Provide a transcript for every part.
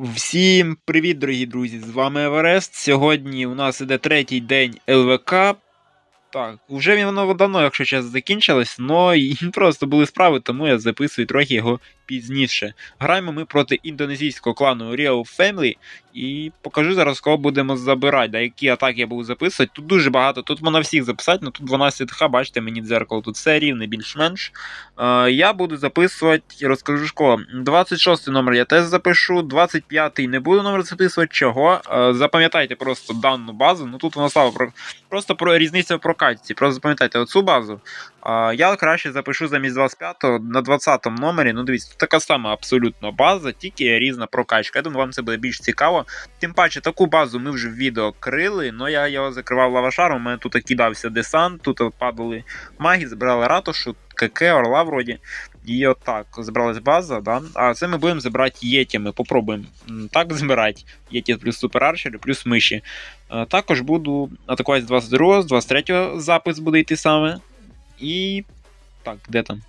Всім привіт, дорогі друзі! З вами Еверест. Сьогодні у нас іде третій день ЛВК. Так, вже воно давно, якщо час закінчилось, але просто були справи, тому я записую трохи його пізніше. Граємо ми проти індонезійського клану Real Family і покажу зараз, кого будемо забирати, да, які атаки я буду записувати. Тут дуже багато, тут можна всіх записати, але тут 12 х бачите, мені дзеркало тут все рівне, більш-менш. Е, я буду записувати, розкажу кого. 26 номер я теж запишу, 25-й не буду номер записувати. Чого? Е, запам'ятайте просто дану базу. Ну тут вона стала про просто про різницю в прокатці. Просто запам'ятайте оцю базу. Я краще запишу замість 25-го на 20 номері. Ну дивіться, така сама абсолютно база, тільки різна прокачка. Я думаю, вам це буде більш цікаво. Тим паче, таку базу ми вже в відео крили, але я його закривав лавашаром. У мене тут кидався десант, тут падали маги, збирали ратушу, КК, орла вроді. І отак збралась база, да? а це ми будемо забирати єтями. Попробуємо так збирати. Єті плюс суперарчери, плюс миші. Е, Також буду атакувати з 22-го, з 23-го запис буде йти саме. І. Так, де там?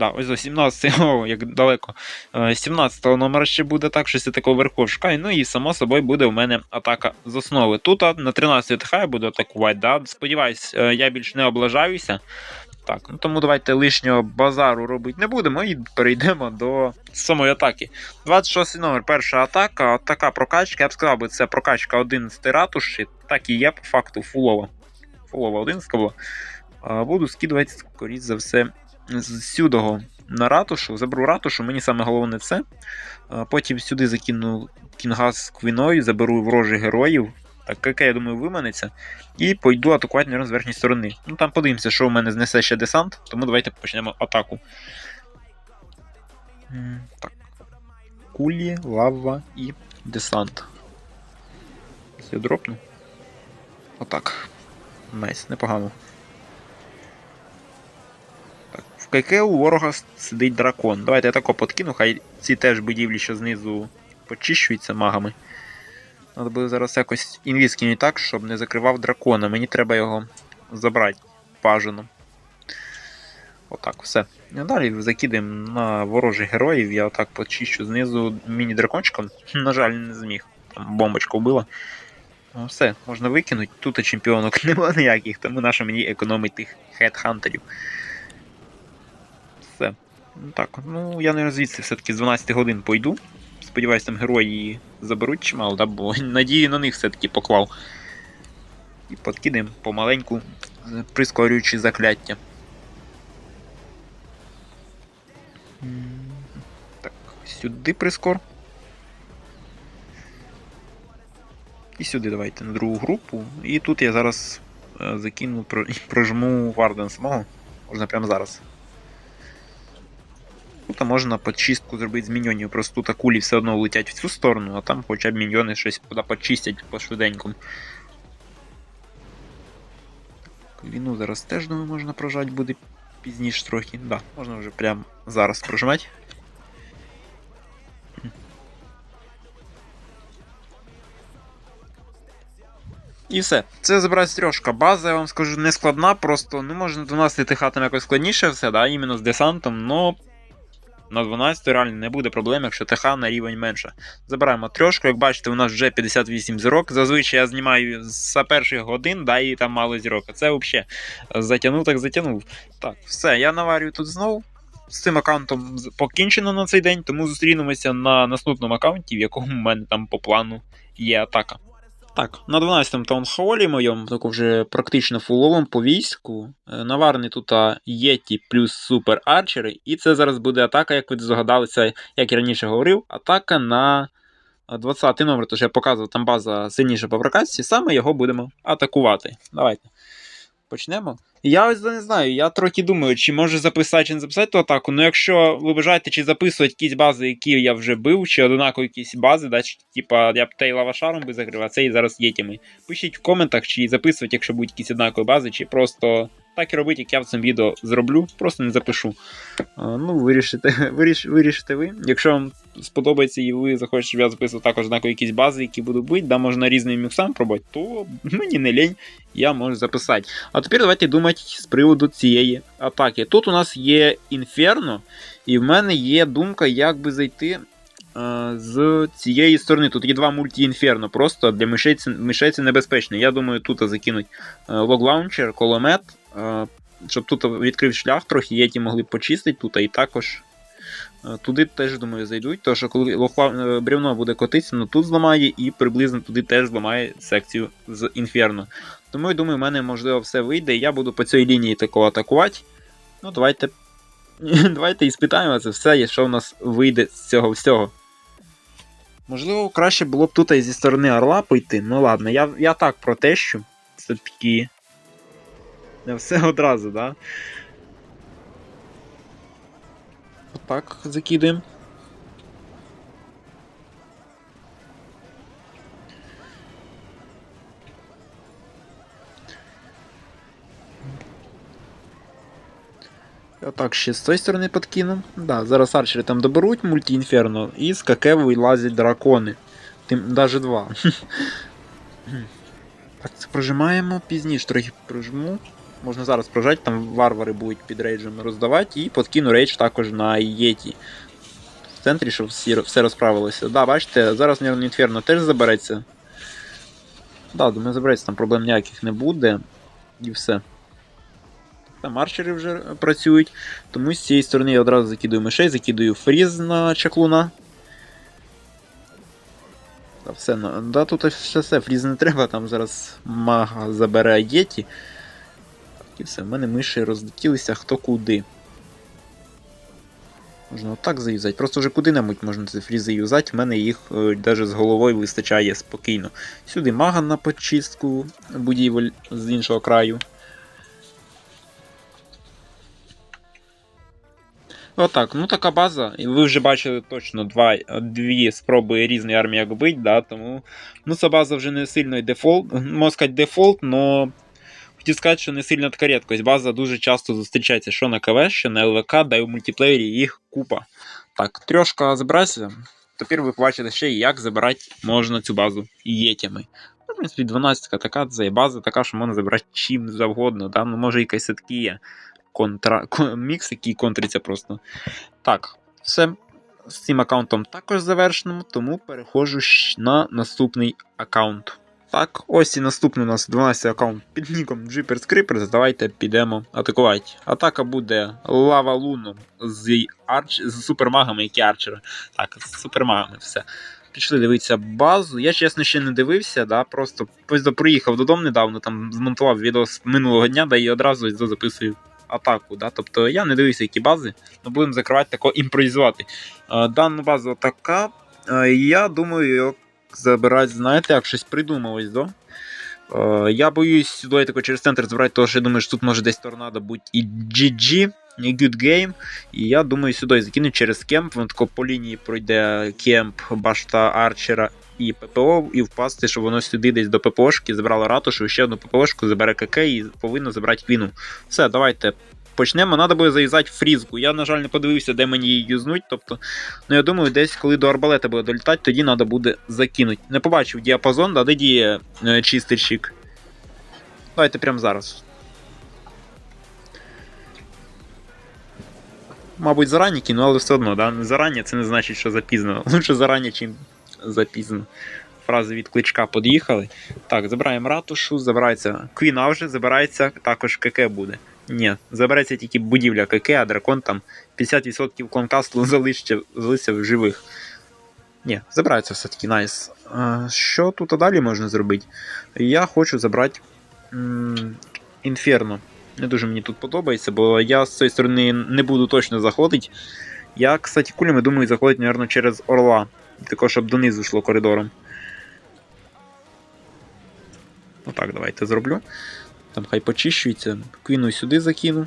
Да, ось до 17, о, як далеко. Е, 17 номера ще буде так, щось я такого вверху шукаю. Ну і само собою буде у мене атака з основи. Тут на 13 ТХ я буду атакувати. Да? Сподіваюсь, е, я більш не облажаюся. Так, ну тому давайте лишнього базару робити не будемо і перейдемо до самої атаки. 26 номер, перша атака. Така прокачка. Я б сказав, би, це прокачка 11 ратуші. Так і є, по факту, фулова. Фулова 11 була. Е, Буду скидувати, скоріш за все, з сюдого на ратушу. Заберу ратушу, мені саме головне це. Потім сюди закину кінга з квіною, заберу ворожих героїв. Так, КК, я думаю, виманиться. І пойду атакувати наверно, з верхньої сторони. Ну там подивимося, що у мене знесе ще десант, тому давайте почнемо атаку. Так. Кулі, лава і десант. Я дропну. Отак. Найс, непогано. Так, в КК у ворога сидить дракон. Давайте я тако подкину, хай ці теж будівлі, що знизу почищуються магами. Треба буде зараз якось інвіз кинути так, щоб не закривав дракона. Мені треба його забрати бажано. Отак, все. І далі закидаємо на ворожих героїв. Я отак почищу знизу міні-дракончиком. На жаль, не зміг. Там бомбочка вбила. Ну, все, можна викинути. Тут чемпіонок нема ніяких, тому наша мені економить тих хедхантерів. Все. Ну так, ну я не звідси все-таки з 12 годин пойду. Сподіваюсь, там герої заберуть чимало, да? бо надії на них все-таки поклав. І подкидаємо помаленьку, прискорюючи закляття. Так, сюди прискор. І сюди давайте на другу групу. І тут я зараз е, закину, прожму Варден самого. Можна прямо зараз. Тут можна почистку зробити з міньйонів, просто тут кулі все одно летять в цю сторону, а там хоча б міньйони щось почистять по швиденькому. Війну зараз теж думаю, можна прожати буде пізніше трохи. Да, можна вже прямо зараз прожимати. І все. Це забрати трьошка. База, я вам скажу, не складна, просто не можна 12 ТХ там якось складніше все, да, іменно з десантом, но на 12 реально не буде проблем, якщо ТХ на рівень менше. Забираємо трьошку, як бачите, у нас вже 58 зірок. Зазвичай я знімаю за перших годин, да, і там мало зірок. А це взагалі затягнув, так затягнув. Так, все, я наварюю тут знову. З цим аккаунтом покінчено на цей день, тому зустрінемося на наступному аккаунті, в якому в мене там по плану є атака. Так, на 12-му таунхолі моєму, таку вже практично фуловому по війську. Наварний тут Єті плюс супер арчери. І це зараз буде атака, як ви здогадалися, як я раніше говорив, атака на 20-й номер, тож я показував там база сильніша по прокатці, саме його будемо атакувати. Давайте. Почнемо. Я ось не знаю, я трохи думаю, чи може записати, чи не записати ту атаку. Ну, якщо ви бажаєте, чи записувати якісь бази, які я вже бив, чи однакові якісь бази, да, чи, типа я б Тейла Вашаром би закрив, а цей зараз єтями. Пишіть в коментах, чи записувати, якщо будуть якісь однакові бази, чи просто так і робити, як я в цьому відео зроблю, просто не запишу. Ну, вирішите, виріш, вирішите ви. Якщо вам сподобається і ви захочете, щоб я записував також однакові якісь бази, які будуть бити, да, можна різними міксами пробувати, то мені не лень, я можу записати. А тепер давайте думати з приводу цієї атаки. Тут у нас є інферно, І в мене є думка, як би зайти е, з цієї сторони. Тут є два мульті-інферно. Просто для мишей це, небезпечно. Я думаю, тут закинуть лог-лаунчер, кулемет, е, щоб тут відкрив шлях трохи, єті могли почистити тут, і також. е, Туди теж, думаю, зайдуть, тому що коли лохла- е, бревно буде котитися, ну тут зламає і приблизно туди теж зламає секцію з інферно. Тому я думаю, в мене можливо все вийде, і я буду по цій лінії тако атакувати. Ну, давайте. Давайте і спитаємо це все, що в нас вийде з цього всього. Можливо, краще було б тут зі сторони Орла пойти. Ну ладно, я, я так протещу. Це такі. Все одразу, да? Отак закидуємо. Я так ще з цієї сторони подкину. Да, зараз арчери там доберуть мульті-інферно і з КК вилазять дракони. Тим навіть два. так, це прожимаємо, пізніше трохи прожму. Можна зараз прожати, там варвари будуть під рейджем роздавати, і подкину рейдж також на Єті. В центрі, щоб всі, все розправилося. Да, бачите, зараз, мабуть, інферно теж забереться. Да, думаю, забереться, там проблем ніяких не буде. І все. Там арчери вже працюють. Тому з цієї сторони я одразу закидую мишей, закидую фріз на чаклуна. Та все, да, тут все, все, фріз не треба, там зараз мага забере єті. І все, в мене миші розлетілися хто куди. Можна отак заюзати. Просто вже куди-небудь можна ці фрізи юзати, в мене їх навіть з головою вистачає спокійно. Сюди мага на почистку будівель з іншого краю. Отак, ну така база. Ви вже бачили точно два, дві спроби різної армії як бить, да, тому ну ця база вже не сильно дефолт, можна сказати дефолт, но хотів сказати, що не сильно така рідкость. База дуже часто зустрічається що на КВ, що на ЛВК, да й у мультиплеєрі їх купа. Так, трьошка забрався. Тепер ви побачите ще, як забирати можна цю базу єтями. Ну, в принципі, 12-ка така це база така, що можна забирати чим завгодно. Да? Ну, може якась сетки є контра... мікс, який контриться просто. Так, все. З цим аккаунтом також завершено, тому переходжу на наступний аккаунт. Так, ось і наступний у нас 12 аккаунт під ніком Jeepers Creepers. Давайте підемо атакувати. Атака буде лава луном з, арч... з супермагами, які арчери. Так, з супермагами, все. Пішли дивитися базу. Я чесно ще не дивився, да, просто ось приїхав додому недавно, там змонтував відео з минулого дня, да і одразу записую атаку. Да? Тобто я не дивився, які бази, але будемо закривати тако імпровізувати. Е, Дана база така. е, Я думаю, забирати, знаєте, як щось придумав ось, да? Е, Я боюсь сюди тако через центр збирати, тому що я думаю, що тут може десь торнадо бути і GG, і Good Game. І я думаю, сюди закину через кемп. Він тако по лінії пройде кемп, башта арчера і ППО, і впасти, щоб воно сюди десь до ППОшки забрало ратушу, ще одну ППОшку, забере КК і повинно забрати квіну. Все, давайте. Почнемо, треба буде зав'язати фрізку. Я, на жаль, не подивився, де мені її юзнуть. Тобто, ну я думаю, десь коли до арбалета буде долітати, тоді треба буде закинути. Не побачив діапазон, да, де діє е, чистильщик. Давайте прямо зараз. Мабуть, зарані кину, але все одно, да? Зарані це не значить, що запізно. Лучше зарані, чим запізно. Фрази від кличка під'їхали. Так, забираємо ратушу, забирається Квіна вже, забирається також КК буде. Ні, забереться тільки будівля КК, а дракон там 50% конкасту залишиться, в живих. Ні, забирається все-таки найс. А, що тут далі можна зробити? Я хочу забрати Інферно. Не дуже мені тут подобається, бо я з цієї сторони не буду точно заходити. Я, кстати, кулями думаю заходити, мабуть, через Орла. Також, щоб донизу йшло коридором. Отак, давайте зроблю. Там хай почищується. Квіну сюди закину.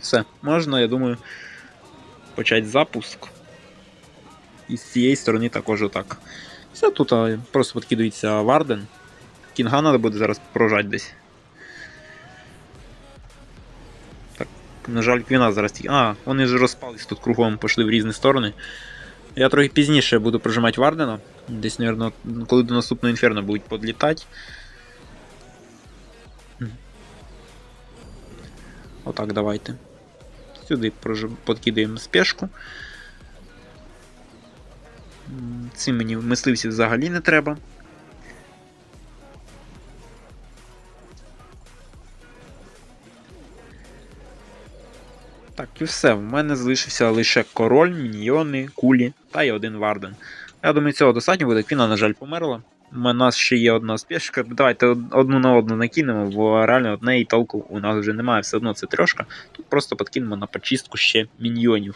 Все, можна, я думаю, почати запуск. І з цієї сторони також отак. Все тут просто підкидується Варден. Кінга треба буде зараз прожати десь. Так, на жаль, квіна зараз тільки. А, вони вже розпались тут кругом, пішли в різні сторони. Я трохи пізніше буду прожимати Вардена. Десь, мабуть, коли до наступного інферно будуть підлітати. Отак, давайте. Сюди подкидаємо спешку. Цим мені мисливців взагалі не треба. Так, і все. В мене залишився лише король, міньйони, кулі та й один варден. Я думаю, цього достатньо буде. Квіна, на жаль, померла. У нас ще є одна спешка. Давайте одну на одну накинемо, бо реально одне і толку у нас вже немає, все одно це трьошка. Тут просто подкинемо на почистку ще міньйонів.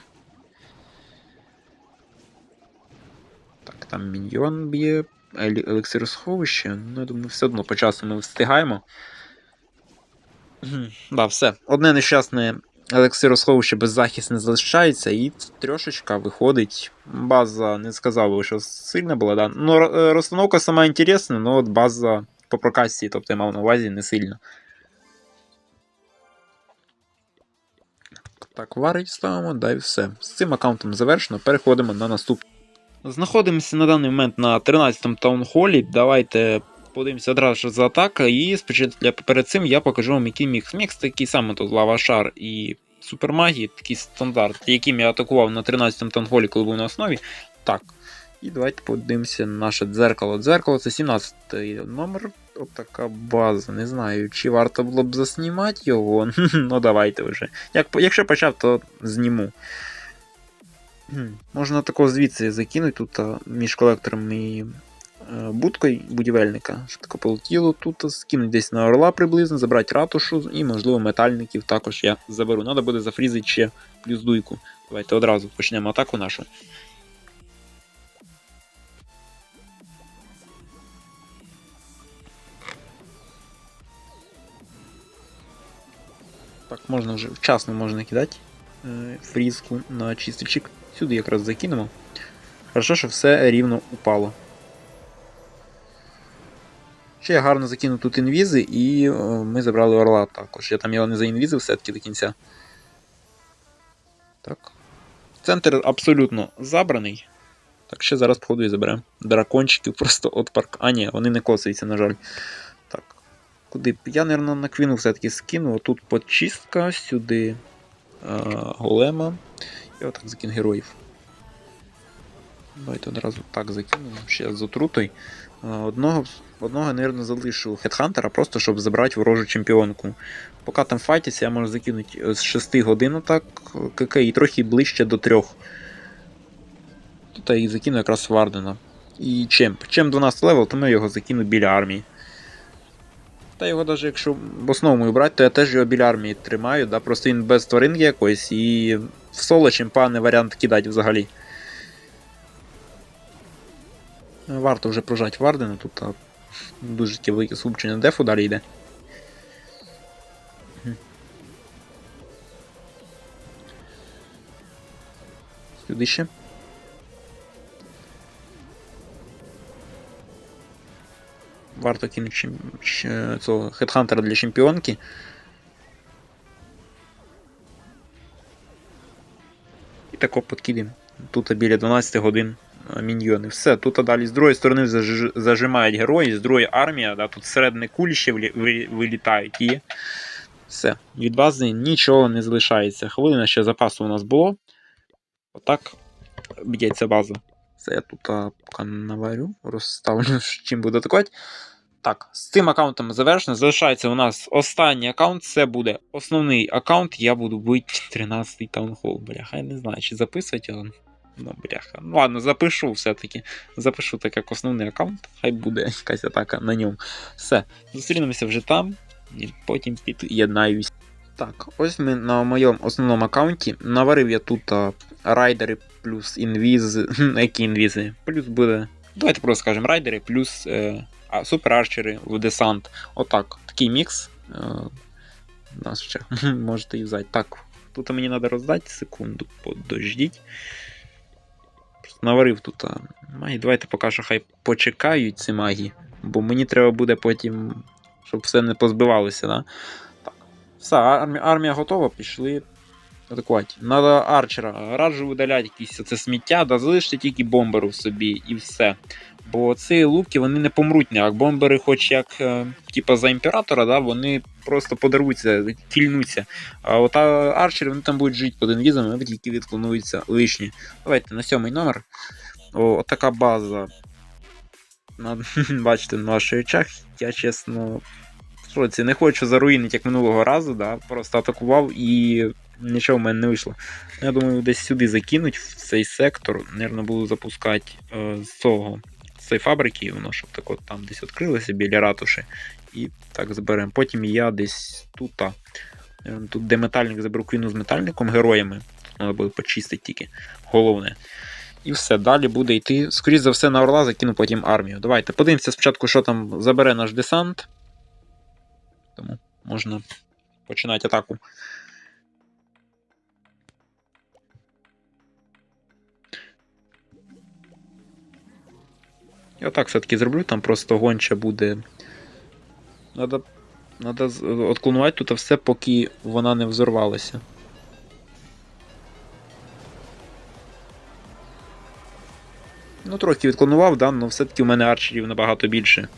Так, там міньйон б'є, елексир сховище. Ну, я думаю, все одно по часу ми встигаємо. Да, все. Одне нещасне елексиросховище беззахисне залишається, і трошечка виходить. База не сказав що сильна була, да. Ну, е, розстановка сама інтересна, але от база по прокасті, тобто я мав на увазі, не сильна. Так, варить ставимо, да і все. З цим аккаунтом завершено, переходимо на наступний. Знаходимося на даний момент на 13-му таунхолі. Давайте подивимося одразу за атака. І спочатку перед цим я покажу вам, який мікс. Мікс такий самий тут лавашар і супермагії, такий стандарт, яким я атакував на 13-му таунхолі, коли був на основі. Так. І давайте подивимося на наше дзеркало. Дзеркало це 17 номер. Отака база. Не знаю, чи варто було б заснімати його. ну давайте вже. Як, якщо почав, то зніму. Можна такого звідси закинути тут між колектором і будкою будівельника. Щоб таке полетіло тут, скинути десь на орла приблизно, забрати ратушу і, можливо, метальників також я заберу. Треба буде зафрізити ще плюс дуйку. Давайте одразу почнемо атаку нашу. Так, можна вже вчасно можна кидати е, фрізку на чистильчик. Сюди якраз закинемо. Хорошо, що все рівно упало. Я гарно закинув тут інвізи, і е, ми забрали орла також. Я там його не заінвізив все-таки до кінця. Так. Центр абсолютно забраний. Так, ще зараз, походу, і заберемо. Дракончиків просто от парк. А, ні, вони не косаються, на жаль. Так. Куди? б? Я, мабуть, на квіну все-таки скину. Тут почистка, сюди е, голема. І отак закину героїв. Давайте одразу так закинемо. Ще з отрутою. Е, Одного, одного, мабуть, залишу хедхантера, просто щоб забрати ворожу чемпіонку. Поки там файтяться, я можу закинути е, з 6 годин так КК і трохи ближче до 3. Тут я їх закину якраз Вардена. І чемп. Чемп 12 левел, то ми його закину біля армії. Та його навіть якщо в основному брати, то я теж його біля армії тримаю, да? просто він без тваринки якоїсь і в соло чемпа не варіант кидати взагалі. Варто вже прожати Вардена, тут а, дуже таке велике скупчення дефу далі йде. Сюди ще. Варто кинути чим... цього хедхантера для чемпіонки. І тако подкидемо. Тут біля 12 годин міньйони. Все, тут далі з другої сторони зажимають герої, з другої армія, да, тут середні кулі ще вилітають і все. Від бази нічого не залишається. Хвилина ще запасу у нас було. Отак б'ється база. Це я тут а, поки наварю, розставлю, чим буду атакувати. Так, з цим аккаунтом завершено. Залишається у нас останній аккаунт. Це буде основний аккаунт. Я буду бити 13-й таунхол. Бляха, я не знаю, чи записувати його. Ну, бляха. Ну ладно, запишу все-таки. Запишу так як основний аккаунт. Хай буде якась атака на ньому. Все. Зустрінемося вже там. І потім під'єднаюсь. Так, ось ми на моєму основному аккаунті наварив я тут а, райдери плюс інвіз. Які інвізи? Плюс буде. Давайте просто скажемо райдери плюс е, а, суперарчери в десант. Отак. Такий мікс. Е, нас ще можете юзати. Так, тут мені треба роздати секунду, подождіть. Наварив тут Магі. Давайте поки що хай почекають ці магії, бо мені треба буде потім, щоб все не позбивалося. Да? Так. Все, армія, армія готова, пішли атакувати. Надо арчера. Раджу видаляти якісь це сміття, да залиште тільки бомберу в собі і все. Бо ці луки вони не помруть ніяк. Бомбери, хоч як е, типа за імператора, да, вони просто подаруються, кільнуться. А от арчери вони там будуть жити під інвізом, вони тільки відклонуються лишні. Давайте на сьомий номер. О, отака база. Бачите, на ваших очах. Я чесно. шоці, не хочу заруїнити, як минулого разу, да, просто атакував і нічого в мене не вийшло. Я думаю, десь сюди закинуть в цей сектор. Наверно, буду запускати е, з цього цієї фабрики, воно щоб так от там десь відкрилося біля ратуші. І так зберемо. Потім я десь тут. а, е, Тут де метальник заберу квіну з метальником, героями. Треба буде почистити тільки. Головне. І все, далі буде йти. Скоріше за все, на Орла закину потім армію. Давайте подивимося спочатку, що там забере наш десант. Тому можна починати атаку. Я отак все-таки зроблю, там просто гонча буде. Надо, надо отклонувати тут все, поки вона не взорвалася. Ну, трохи відклонував, да, але все-таки у мене арчерів набагато більше.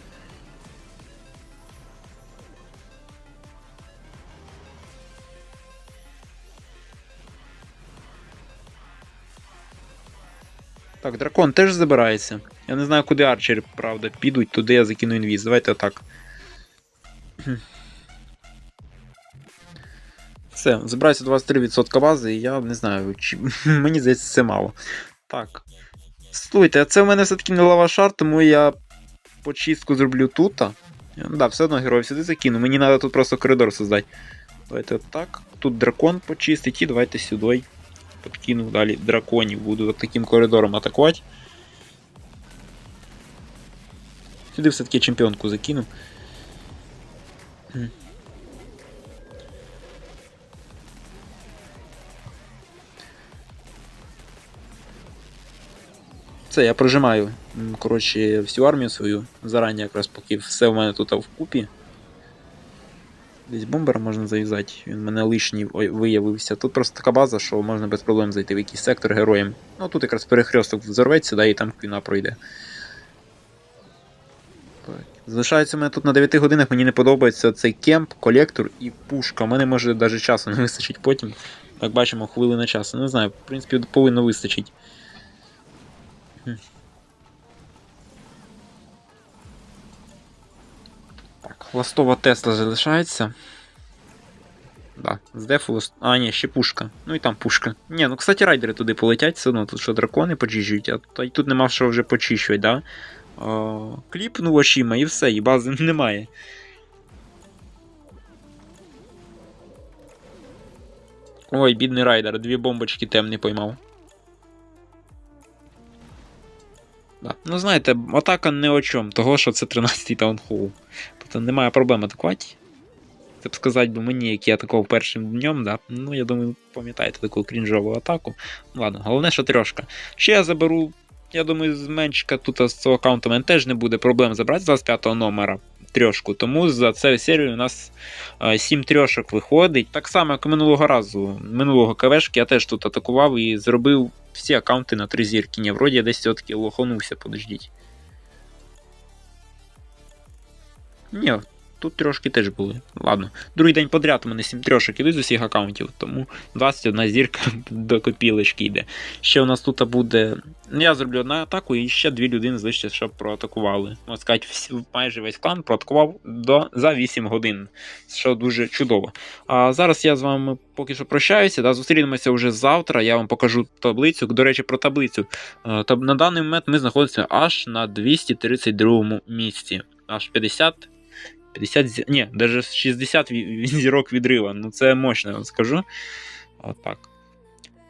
Так, дракон теж забирається. Я не знаю, куди арчери, правда, підуть, туди я закину інвіз. Давайте отак. Все, забирається 23% бази, і я не знаю, чи... мені здається, це мало. Так. Слухайте, а це в мене все-таки не лавашар, тому я почистку зроблю тут. Ну Да, все одно героїв сюди закину. Мені треба тут просто коридор создати. Давайте так. Тут дракон почистить і давайте сюди. Подкину далі драконів. Буду таким коридором атакувати. Сюди все-таки чемпіонку закину. Це я прожимаю. Коротше, всю армію свою зарані, якраз поки все в мене тут вкупі. Десь бомбера можна зав'язати, він в мене лишній виявився. Тут просто така база, що можна без проблем зайти в якийсь сектор героєм. Ну тут якраз перехресток взорветься, да, і там квіна пройде. Залишається мене тут на 9 годинах, мені не подобається цей кемп, колектор і пушка. У мене може навіть часу не вистачить потім. Як бачимо, хвилина часу. Не знаю, в принципі, повинно вистачить. Так, ластова Тесла залишається. Да, з дефу. А, ні, ще пушка. Ну і там пушка. Ні, ну кстати, райдери туди полетять, все одно тут що дракони почищують, а тут нема що вже почищувати, да? О, кліпнув очима і все, і бази немає. Ой, бідний райдер, дві бомбочки темні поймав. Да. Ну, знаєте, атака не о чому, того, що це 13-й таунхол. Тобто немає проблем атакувати. Це б сказати мені, як я атакував першим днем, да? ну я думаю, пам'ятаєте таку крінжову атаку. Ладно, головне, що трьошка. Ще я заберу, я думаю, з меншика тут з цього аккаунту мене теж не буде проблем забрати з 25 номера трьошку. Тому за цю серію у нас 7 трьошок виходить. Так само, як і минулого разу. Минулого КВшки я теж тут атакував і зробив всі аккаунти на три зірки. Ні, вроді я десь все-таки лоханувся, подождіть. Ні, тут трошки теж були. Ладно. Другий день подряд у мене 7 трьошок ідуть з усіх аккаунтів, тому 21 зірка до копілочки йде. Ще у нас тут буде. Ну, я зроблю одну атаку і ще дві людини залишиться, щоб проатакували. Можна сказати, майже весь клан проатакував до, за 8 годин, що дуже чудово. А зараз я з вами поки що прощаюся. Да, зустрінемося вже завтра. Я вам покажу таблицю. До речі, про таблицю. Е, на даний момент ми знаходимося аж на 232 місці. Аж 50. 50. Ні, навіть 60 зірок відрива. Ну це мощно, я вам скажу. Отак.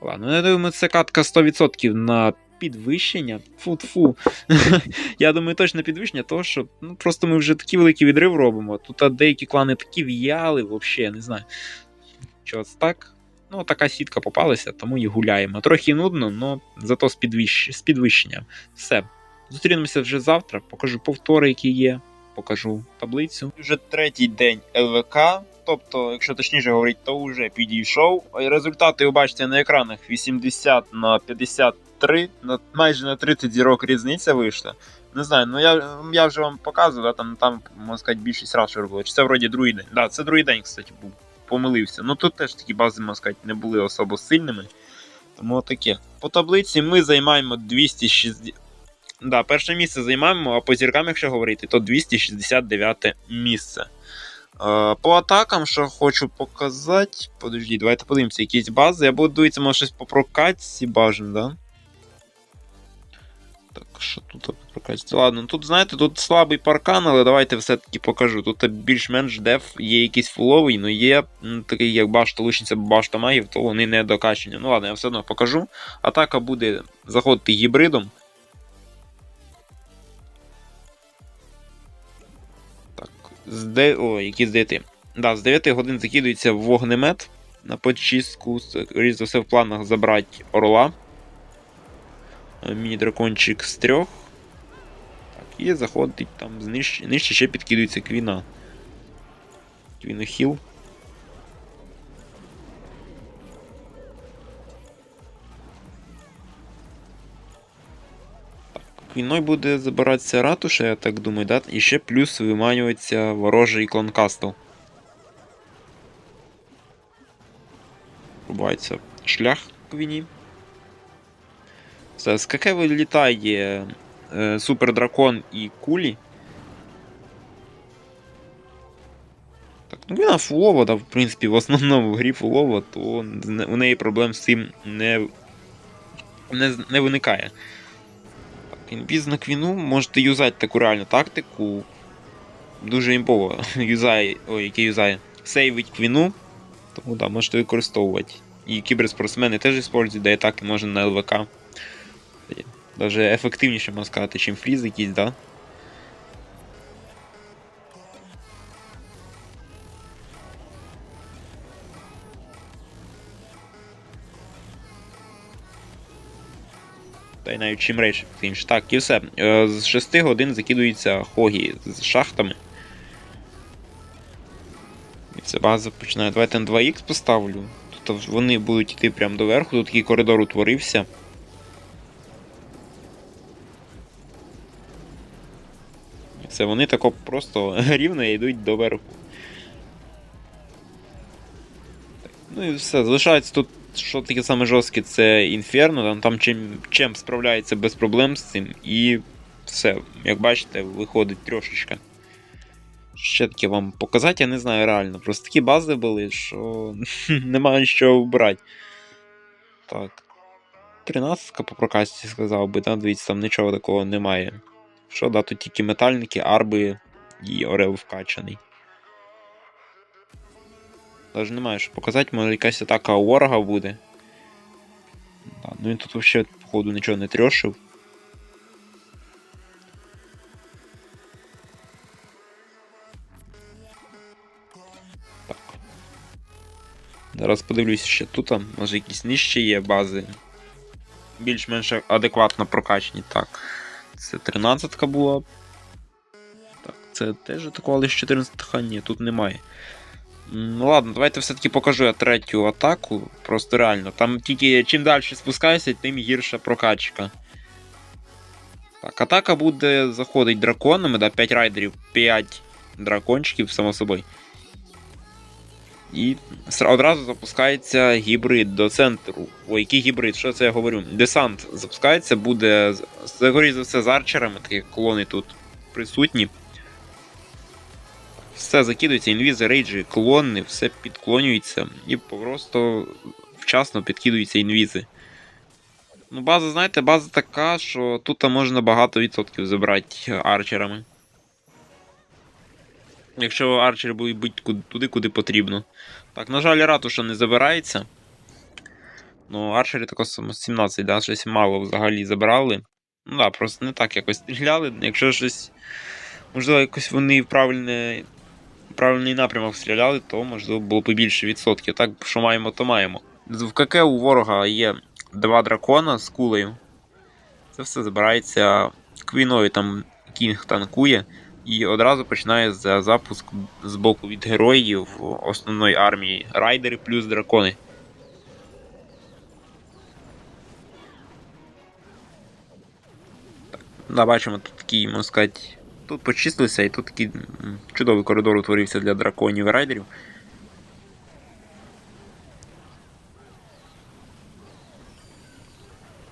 Ладно, я думаю, це катка 100% на підвищення. Фу-фу. я думаю, точно підвищення, того, що ну, просто ми вже такий великий відрив робимо. Тут деякі клани такі в'яли, взагалі, я не знаю. Що це так? Ну, така сітка попалася, тому і гуляємо. Трохи нудно, але зато з підвищенням. Все. Зустрінемося вже завтра, покажу повтори, які є, покажу таблицю. Вже третій день ЛВК, тобто, якщо точніше говорити, то вже підійшов. Результати ви бачите на екранах 80 на 3, на, майже на 30 зірок різниця вийшла. Не знаю, ну я, я вже вам показував, да, там, там, можна сказати, більшість рашерів було. Чи це вроді другий день? Да, це другий день, кстати, був. Помилився. Ну тут теж такі бази, можна сказати, не були особо сильними. Тому таке. По таблиці ми займаємо 260. Да, перше місце займаємо, а по зіркам, якщо говорити, то 269 місце. Е, По атакам, що хочу показати. Подожди, давайте подивимося, якісь бази. Я буду дивитися, може щось по прокатці бажано, да? Так, що тут по прокатці? Ладно, ну тут, знаєте, тут слабий паркан, але давайте все-таки покажу. Тут більш-менш деф є якийсь фуловий, але є м, такий, як башта лучниця, башта магів, то вони не докачені. Ну ладно, я все одно покажу. Атака буде заходити гібридом. З де... О, які з 9. Да, з 9 годин закидується вогнемет на почистку. скоріш за все, в планах забрати орла. Е, Міні-дракончик з трьох. Так, і заходить там знищ... Нижче ще підкидується квіна. Квінохіл. Квіною буде забиратися ратуша, я так думаю, да? І ще плюс виманюється ворожий клонкастл. Рубається шлях квіні. Все, з КК вилітає е, Супер Дракон і кулі. Так, ну вона фулова, да, в принципі, в основному в грі фулова, то у неї проблем з цим не, не, не виникає. Так, інвіз на квіну, можете юзати таку реальну тактику. Дуже імпово юзає. Ой, який юзає. Сейвить квіну. Тому да, можете використовувати. І кіберспортсмени теж використовують, де атаки можна на ЛВК. Даже ефективніше можна сказати, чим фріз якийсь, да? Та й навіть чим рейдж ефективніше. Так, і все. Е, З 6 годин закидуються хогі з шахтами. І все, база починає. Давайте на 2х поставлю. Тут вони будуть йти прямо до верху, тут такий коридор утворився. Це вони тако просто рівно йдуть до верху. Ну і все, залишається тут, що таке саме жорстке, це інферно, там, там чим, чим справляється без проблем з цим, і все, як бачите, виходить трошечка. Ще таке вам показати, я не знаю реально. Просто такі бази були, що немає що вбирати. Так. 13 по прокасті сказав би, да? дивіться, там нічого такого немає. Що, да, тут тільки метальники, арби і Орел вкачаний. Даже немає що показати, може якась атака ворога буде. Да, ну він тут взагалі, походу, нічого не трьошив. Так. Зараз подивлюся ще тут, може якісь нижче є бази. Більш-менш адекватно прокачані. Так. Це 13 була. Так, це теж атакували з 14 ха ні, тут немає. Ну ладно, давайте все-таки покажу я третю атаку. Просто реально. Там тільки чим далі спускаєшся, тим гірша прокачка. Так, атака буде заходить драконами, да, 5 райдерів, 5 дракончиків, само собою. І одразу запускається гібрид до центру. Ой, який гібрид? Що це я говорю? Десант запускається, буде з- скоріше за все з арчерами, такі колони тут присутні. Все закидується, інвізи, рейджі, колони, все підклонюється і просто вчасно підкидуються інвізи. Ну, база, знаєте, база така, що тут можна багато відсотків забрати арчерами. Якщо арчери будуть бути туди, куди потрібно. Так, на жаль, ратуша не забирається. Ну, арчери тако 17, да, щось мало взагалі забрали. Ну да, просто не так якось стріляли. Якщо щось. Можливо, якось вони правильне, правильний напрямок стріляли, то можливо було б більше відсотків. Так, що маємо, то маємо. В КК у ворога є два дракона з кулею. Це все забирається квіною, там кінг танкує. І одразу починає запуск з боку від героїв основної армії райдери плюс дракони. Да, бачимо, тут такий, можна сказати, тут почистилися, і тут такий чудовий коридор утворився для драконів і райдерів.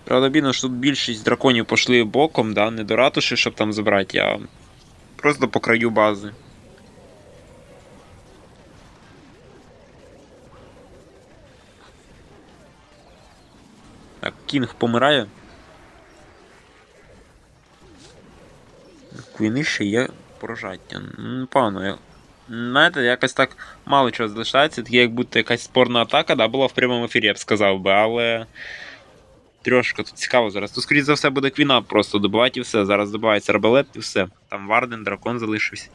Правда, бідно, що тут більшість драконів пішли боком, да, не до ратуші, щоб там забрати, а просто по краю бази. Так, Кінг помирає. Квіни ще є поражаття. Ну, Пану, я... знаєте, якось так мало чого залишається, таке як будто якась спорна атака, да, була в прямому ефірі, я б сказав би, але. Трошки тут цікаво зараз. Тут, скоріше за все, буде квіна просто добивати і все. Зараз добивається арбалет і все. Там Варден, дракон залишився.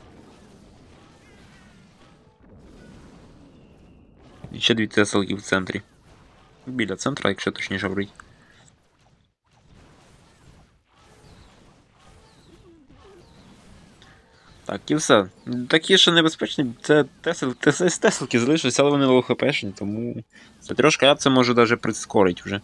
І ще дві теселки в центрі. Біля центра, якщо точніше говорити. Так, і все. Такі ще небезпечні. Це тесел, тес, теселки залишилися, але вони лоу хпшні, тому. Це трошки я це можу навіть прискорити вже.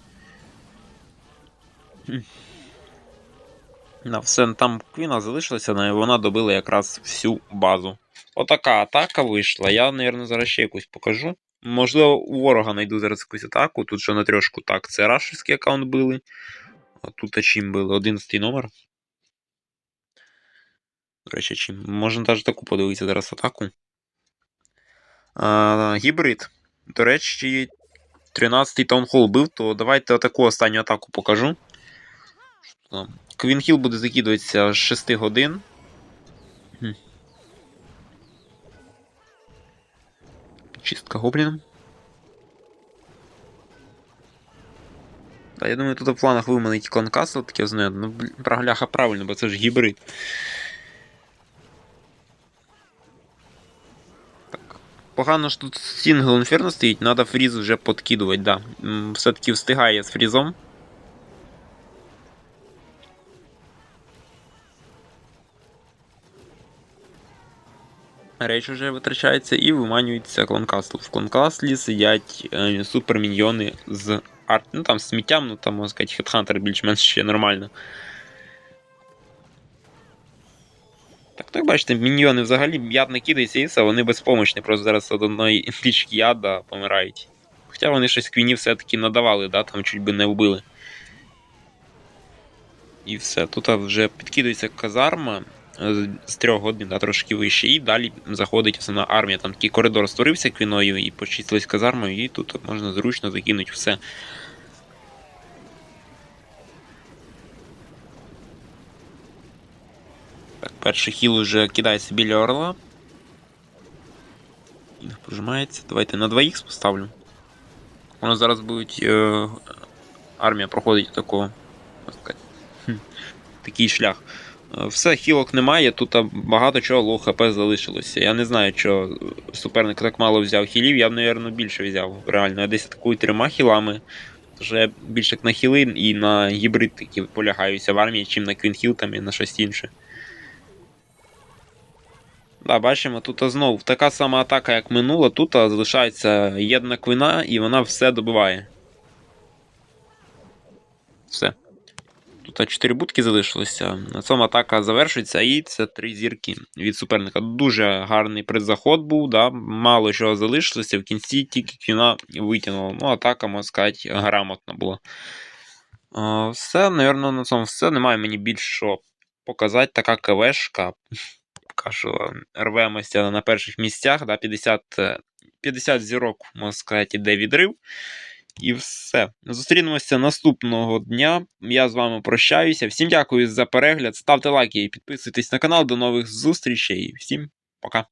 На все, там Квіна залишилася, але вона добила якраз всю базу. Отака атака вийшла. Я, мабуть, зараз ще якусь покажу. Можливо, у ворога знайду зараз якусь атаку. Тут що на трьошку так, це рашерський аккаунт били. А тут чим били? 11 номер. Речі. Можна навіть таку подивитися зараз атаку. А, гібрид. До речі, 13-й таунхол бив, то давайте таку останню атаку покажу. Квінхіл буде закидуватися з 6 годин. Чистка гобліном. Та, я думаю, тут в планах виманить кланкасл, таке знаю. Ну, бляха, правильно, бо це ж гібрид. Погано що тут сингл інферно стоїть, треба фріз вже подкидувати, да. Все-таки встигає з фрізом. Рейч вже витрачається і виманюється клонкаслу. В клонкаслі сидять е, суперміньйони з арт. Ну там сміттям, ну там можна сказати, хедхантер більш-менш ще нормально. Так, так бачите, міньйони взагалі яд не кидається і вони безпомощні, просто зараз від одної пічки яда помирають. Хоча вони щось квіні все-таки надавали, да, там чуть би не вбили. І все. Тут вже підкидується казарма е, з трьох годин, да, трошки вище, і далі заходить основна армія. Там такий коридор створився квіною і почистились казармою, і тут можна зручно закинути все. Перший хіл уже кидається біля орла. Кінг прожимається. Давайте на 2х поставлю. Воно зараз будуть. Е, армія проходить такого. такий шлях. Е, Все, хілок немає, тут багато чого лоу хп залишилося. Я не знаю, що суперник так мало взяв хілів, я б, мабуть, більше взяв. Реально, я десь атакую трьома хілами. Тож я більше як на хіли і на гібрид такі полягаюся в армії, чим на квінхіл там і на щось інше. Да, бачимо, тут знову така сама атака, як минула, тут залишається єдна квина і вона все добиває. Все. Тут 4 будки залишилося. На цьому атака завершується, і це 3 зірки від суперника. Дуже гарний предзаход був, да? мало чого залишилося. В кінці тільки квіна витягнула. Ну, атака, можна сказати, грамотна була. Все, напевно, на цьому все. Немає мені більше що показати. Така КВшка. Поки рвемося на перших місцях. Да? 50, е, 50 зірок, можна сказати, іде відрив. І все. Зустрінемося наступного дня. Я з вами прощаюся. Всім дякую за перегляд. Ставте лайки і підписуйтесь на канал. До нових зустрічей. Всім пока.